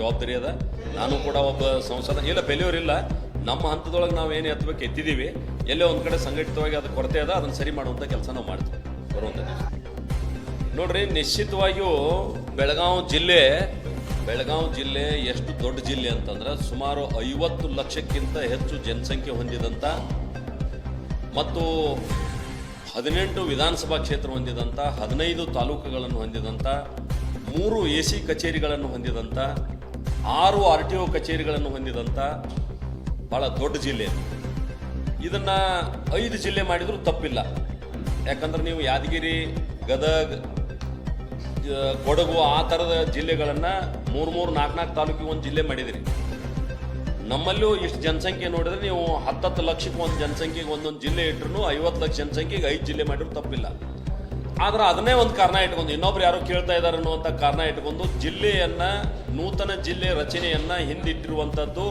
ಜವಾಬ್ದಾರಿ ಅದ. ನಾನು ಕೂಡ ಒಬ್ಬ ಸಂಸದ, ಇಲ್ಲ ಬೆಲೆಯವರಿಲ್ಲ ನಮ್ಮ ಹಂತದೊಳಗೆ ನಾವು ಏನು ಎತ್ತಬೇಕು ಎತ್ತಿದ್ದೀವಿ ಎಲ್ಲೇ ಒಂದು ಕಡೆ ಸಂಘಟಿತವಾಗಿ ಅದು ಕೊರತೆ ಅದ, ಅದನ್ನು ಸರಿ ಮಾಡುವಂಥ ಕೆಲಸ ನಾವು ಮಾಡ್ತೀವಿ ಬರುವಂಥ ನೋಡ್ರಿ, ನಿಶ್ಚಿತವಾಗಿಯೂ ಬೆಳಗಾವಿ ಜಿಲ್ಲೆ ಬೆಳಗಾವಿ ಜಿಲ್ಲೆ ಎಷ್ಟು ದೊಡ್ಡ ಜಿಲ್ಲೆ ಅಂತಂದ್ರೆ ಸುಮಾರು ಐವತ್ತು ಲಕ್ಷಕ್ಕಿಂತ ಹೆಚ್ಚು ಜನಸಂಖ್ಯೆ ಹೊಂದಿದಂಥ ಮತ್ತು ಹದಿನೆಂಟು ವಿಧಾನಸಭಾ ಕ್ಷೇತ್ರ ಹೊಂದಿದಂಥ ಹದಿನೈದು ತಾಲೂಕುಗಳನ್ನು ಹೊಂದಿದಂಥ ಮೂರು ಎ ಸಿ ಕಚೇರಿಗಳನ್ನು ಹೊಂದಿದಂಥ ಆರು ಆರ್ ಟಿ ಒ ಕಚೇರಿಗಳನ್ನು ಹೊಂದಿದಂಥ ಭಾಳ ದೊಡ್ಡ ಜಿಲ್ಲೆ ಇದನ್ನು ಐದು ಜಿಲ್ಲೆ ಮಾಡಿದರೂ ತಪ್ಪಿಲ್ಲ. ಯಾಕಂದ್ರೆ ನೀವು ಯಾದಗಿರಿ, ಗದಗ ಕೊಡಗು ಆ ಥರದ ಜಿಲ್ಲೆಗಳನ್ನು ಮೂರು ಮೂರು ನಾಲ್ಕು ನಾಲ್ಕು ತಾಲೂಕಿಗೆ ಒಂದು ಜಿಲ್ಲೆ ಮಾಡಿದಿರಿ. ನಮ್ಮಲ್ಲೂ ಇಷ್ಟು ಜನಸಂಖ್ಯೆ ನೋಡಿದ್ರೆ ನೀವು ಹತ್ತತ್ತು ಲಕ್ಷಕ್ಕೆ ಒಂದು ಜನಸಂಖ್ಯೆಗೆ ಒಂದೊಂದು ಜಿಲ್ಲೆ ಇಟ್ರು ಐವತ್ತು ಲಕ್ಷ ಜನಸಂಖ್ಯೆಗೆ ಐದು ಜಿಲ್ಲೆ ಮಾಡಿದ್ರು ತಪ್ಪಿಲ್ಲ. ಆದ್ರೆ ಅದನ್ನೇ ಒಂದು ಕಾರಣ ಇಟ್ಕೊಂಡು ಇನ್ನೊಬ್ರು ಯಾರೋ ಕೇಳ್ತಾ ಇದ್ದಾರೆ ಅನ್ನುವಂಥ ಕಾರಣ ಇಟ್ಕೊಂಡು ಜಿಲ್ಲೆಯನ್ನ, ನೂತನ ಜಿಲ್ಲೆ ರಚನೆಯನ್ನ ಹಿಂದಿಟ್ಟಿರುವಂಥದ್ದು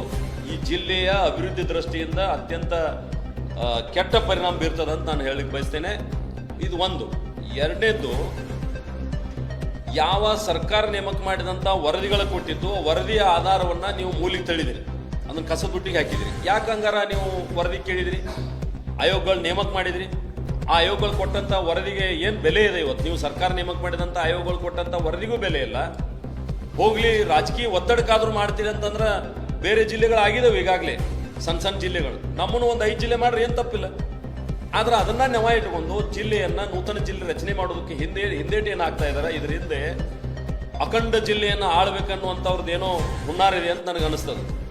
ಈ ಜಿಲ್ಲೆಯ ಅಭಿವೃದ್ಧಿ ದೃಷ್ಟಿಯಿಂದ ಅತ್ಯಂತ ಕೆಟ್ಟ ಪರಿಣಾಮ ಬೀರ್ತದೆ ಅಂತ ನಾನು ಹೇಳಲಿಕ್ಕೆ ಬಯಸ್ತೇನೆ. ಇದು ಒಂದು. ಎರಡನೇದು ಯಾವ ಸರ್ಕಾರ ನೇಮಕ ಮಾಡಿದಂಥ ವರದಿಗಳ ಕೊಟ್ಟಿದ್ದು ವರದಿಯ ಆಧಾರವನ್ನ ನೀವು ಮೂಲಿಗೆ ತಳಿದಿರಿ ಅದನ್ನು ಕಸದ ಬುಟ್ಟಿಗೆ ಹಾಕಿದಿರಿ. ಯಾಕೆ ಹಂಗಾರ ನೀವು ವರದಿ ಕೇಳಿದಿರಿ? ಆಯೋಗಗಳು ನೇಮಕ ಮಾಡಿದ್ರಿ? ಆ ಆಯೋಗಗಳು ಕೊಟ್ಟಂತ ವರದಿಗೆ ಏನು ಬೆಲೆ ಇದೆ ಇವತ್ತು? ನೀವು ಸರ್ಕಾರ ನೇಮಕ ಮಾಡಿದಂಥ ಆಯೋಗಗಳು ಕೊಟ್ಟಂತ ವರದಿಗೂ ಬೆಲೆ ಇಲ್ಲ. ಹೋಗ್ಲಿ, ರಾಜಕೀಯ ಒತ್ತಡಕ್ಕಾದ್ರೂ ಮಾಡ್ತೀರಿ ಅಂತಂದ್ರೆ ಬೇರೆ ಜಿಲ್ಲೆಗಳು ಆಗಿದಾವೆ ಈಗಾಗಲೇ, ಸಣ್ಣ ಸಣ್ಣ ಜಿಲ್ಲೆಗಳು. ನಮ್ಮನ್ನು ಒಂದು ಐದು ಜಿಲ್ಲೆ ಮಾಡ್ರಿ, ಏನು ತಪ್ಪಿಲ್ಲ. ಆದ್ರೆ ಅದನ್ನ ನೆವ ಇಟ್ಕೊಂಡು ಜಿಲ್ಲೆಯನ್ನ ನೂತನ ಜಿಲ್ಲೆ ರಚನೆ ಮಾಡೋದಕ್ಕೆ ಹಿಂದೆ ಹಿಂದೇಟು ಏನಾಗ್ತಾ ಇದಾರೆ. ಇದ್ರ ಹಿಂದೆ ಅಖಂಡ ಜಿಲ್ಲೆಯನ್ನ ಆಳ್ಬೇಕನ್ನುವಂಥವ್ರದ್ದು ಏನೋ ಹುನ್ನಾರಿದೆ ಅಂತ ನನಗೆ ಅನಿಸ್ತದೆ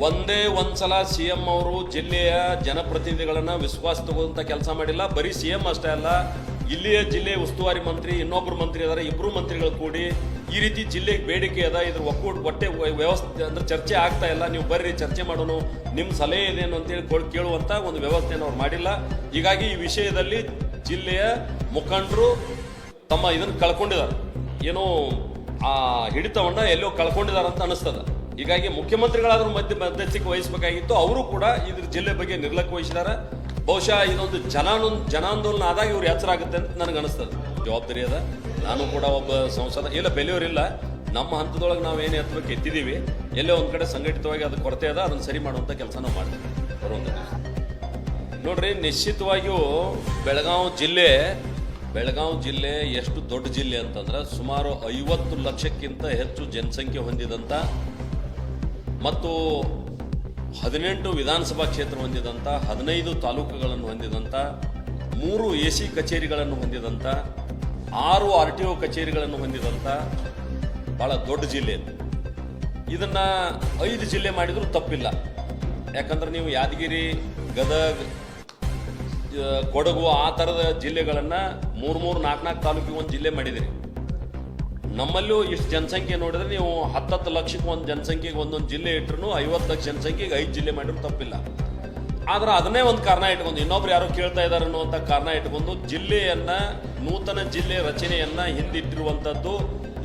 ಒಂದೇ ಒಂದ್ಸಲ ಸಿ ಎಂ ಅವರು ಜಿಲ್ಲೆಯ ಜನಪ್ರತಿನಿಧಿಗಳನ್ನ ವಿಶ್ವಾಸ ತಗೋದಂತ ಕೆಲಸ ಮಾಡಿಲ್ಲ. ಬರೀ ಸಿ ಎಂ ಅಷ್ಟೇ ಅಲ್ಲ, ಇಲ್ಲಿಯ ಜಿಲ್ಲೆ ಉಸ್ತುವಾರಿ ಮಂತ್ರಿ, ಇನ್ನೊಬ್ರು ಮಂತ್ರಿ ಅದಾರ ಇಬ್ಬರು ಮಂತ್ರಿಗಳು ಕೂಡಿ ಈ ರೀತಿ ಜಿಲ್ಲೆಗೆ ಬೇಡಿಕೆ ಅದ, ಇದ್ರ ಒಕ್ಕೂಟ ವ್ಯ- ವ್ಯವಸ್ಥೆ ಅಂದ್ರೆ ಚರ್ಚೆ ಆಗ್ತಾ ಇಲ್ಲ, ನೀವು ಬರ್ರಿ ಚರ್ಚೆ ಮಾಡೋಣ ನಿಮ್ಮ ಸಲಹೆ ಇದೇನು ಅಂತೇಳಿ ಕೊಳ್- ಕೇಳುವಂತ ಒಂದು ವ್ಯವಸ್ಥೆಯನ್ನು ಅವ್ರು ಮಾಡಿಲ್ಲ. ಹೀಗಾಗಿ ಈ ವಿಷಯದಲ್ಲಿ ಜಿಲ್ಲೆಯ ಮುಖಂಡರು ತಮ್ಮ ಇದನ್ನು ಕಳ್ಕೊಂಡಿದ್ದಾರೆ. ಏನೋ ಆ ಹಿಡಿತವನ್ನ ಎಲ್ಲೋ ಕಳ್ಕೊಂಡಿದ್ದಾರೆ ಅಂತ ಅನಿಸ್ತದ ಹೀಗಾಗಿ ಮುಖ್ಯಮಂತ್ರಿಗಳಾದರೂ ಮಧ್ಯ ಮಧ್ಯಸ್ಥಿಕೆ ವಹಿಸಬೇಕಾಗಿತ್ತು. ಅವರು ಕೂಡ ಇದ್ರ ಜಿಲ್ಲೆ ಬಗ್ಗೆ ನಿರ್ಲಕ್ಷ್ಯ ವಹಿಸಿದ್ದಾರೆ. ಬಹುಶಃ ಇದೊಂದು ಜನಾನು ಜನಾಂದೋಲನ ಆದಾಗ ಇವ್ರು ಎಚ್ಚರ ಆಗುತ್ತೆ ಅಂತ ನನಗೆ ಅನಿಸ್ತದೆ. ಜವಾಬ್ದಾರಿ ಅದ. ನಾನು ಕೂಡ ಒಬ್ಬ ಸಂಸದ, ಇಲ್ಲ ಬೆಲೆಯವರಿಲ್ಲ ನಮ್ಮ ಹಂತದೊಳಗೆ ನಾವು ಏನು ಎತ್ತಬೇಕು ಎತ್ತಿದ್ದೀವಿ. ಎಲ್ಲೇ ಒಂದು ಕಡೆ ಸಂಘಟಿತವಾಗಿ ಅದು ಕೊರತೆ ಅದ, ಅದನ್ನು ಸರಿ ಮಾಡುವಂಥ ಕೆಲಸ ನಾವು ಮಾಡ್ತೇವೆ. ಬರುವಂಥ ನೋಡ್ರಿ, ನಿಶ್ಚಿತವಾಗಿಯೂ ಬೆಳಗಾವಿ ಜಿಲ್ಲೆ ಬೆಳಗಾವಿ ಜಿಲ್ಲೆ ಎಷ್ಟು ದೊಡ್ಡ ಜಿಲ್ಲೆ ಅಂತಂದ್ರೆ ಸುಮಾರು ಐವತ್ತು ಲಕ್ಷಕ್ಕಿಂತ ಹೆಚ್ಚು ಜನಸಂಖ್ಯೆ ಹೊಂದಿದಂಥ ಮತ್ತು ಹದಿನೆಂಟು ವಿಧಾನಸಭಾ ಕ್ಷೇತ್ರ ಹೊಂದಿದಂಥ ಹದಿನೈದು ತಾಲೂಕುಗಳನ್ನು ಹೊಂದಿದಂಥ ಮೂರು ಎ ಸಿ ಕಚೇರಿಗಳನ್ನು ಹೊಂದಿದಂಥ ಆರು ಆರ್ ಟಿ ಒ ಕಚೇರಿಗಳನ್ನು ಹೊಂದಿದಂಥ ಭಾಳ ದೊಡ್ಡ ಜಿಲ್ಲೆ ಇದನ್ನು ಐದು ಜಿಲ್ಲೆ ಮಾಡಿದರೂ ತಪ್ಪಿಲ್ಲ. ಯಾಕಂದ್ರೆ ನೀವು ಯಾದಗಿರಿ, ಗದಗ ಕೊಡಗು ಆ ಥರದ ಜಿಲ್ಲೆಗಳನ್ನು ಮೂರು ಮೂರು ನಾಲ್ಕು ನಾಲ್ಕು ತಾಲೂಕಿಗೆ ಒಂದು ಜಿಲ್ಲೆ ಮಾಡಿದಿರಿ. ನಮ್ಮಲ್ಲೂ ಇಷ್ಟು ಜನಸಂಖ್ಯೆ ನೋಡಿದ್ರೆ ನೀವು ಹತ್ತತ್ತು ಲಕ್ಷಕ್ಕೆ ಒಂದು ಜನಸಂಖ್ಯೆಗೆ ಒಂದೊಂದು ಜಿಲ್ಲೆ ಇಟ್ಟರು ಐವತ್ತು ಲಕ್ಷ ಜನಸಂಖ್ಯೆಗೆ ಐದು ಜಿಲ್ಲೆ ಮಾಡಿದ್ರು ತಪ್ಪಿಲ್ಲ. ಆದರೆ ಅದನ್ನೇ ಒಂದು ಕಾರಣ ಇಟ್ಕೊಂಡು ಇನ್ನೊಬ್ರು ಯಾರೋ ಕೇಳ್ತಾ ಇದ್ದಾರೆ ಅನ್ನುವಂಥ ಕಾರಣ ಇಟ್ಕೊಂಡು ಜಿಲ್ಲೆಯನ್ನ, ನೂತನ ಜಿಲ್ಲೆ ರಚನೆಯನ್ನ ಹಿಂದಿಟ್ಟಿರುವಂಥದ್ದು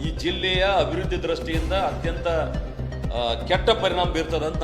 ಈ ಜಿಲ್ಲೆಯ ಅಭಿವೃದ್ಧಿ ದೃಷ್ಟಿಯಿಂದ ಅತ್ಯಂತ ಕೆಟ್ಟ ಪರಿಣಾಮ ಬೀರ್ತದಂತ ನಾನು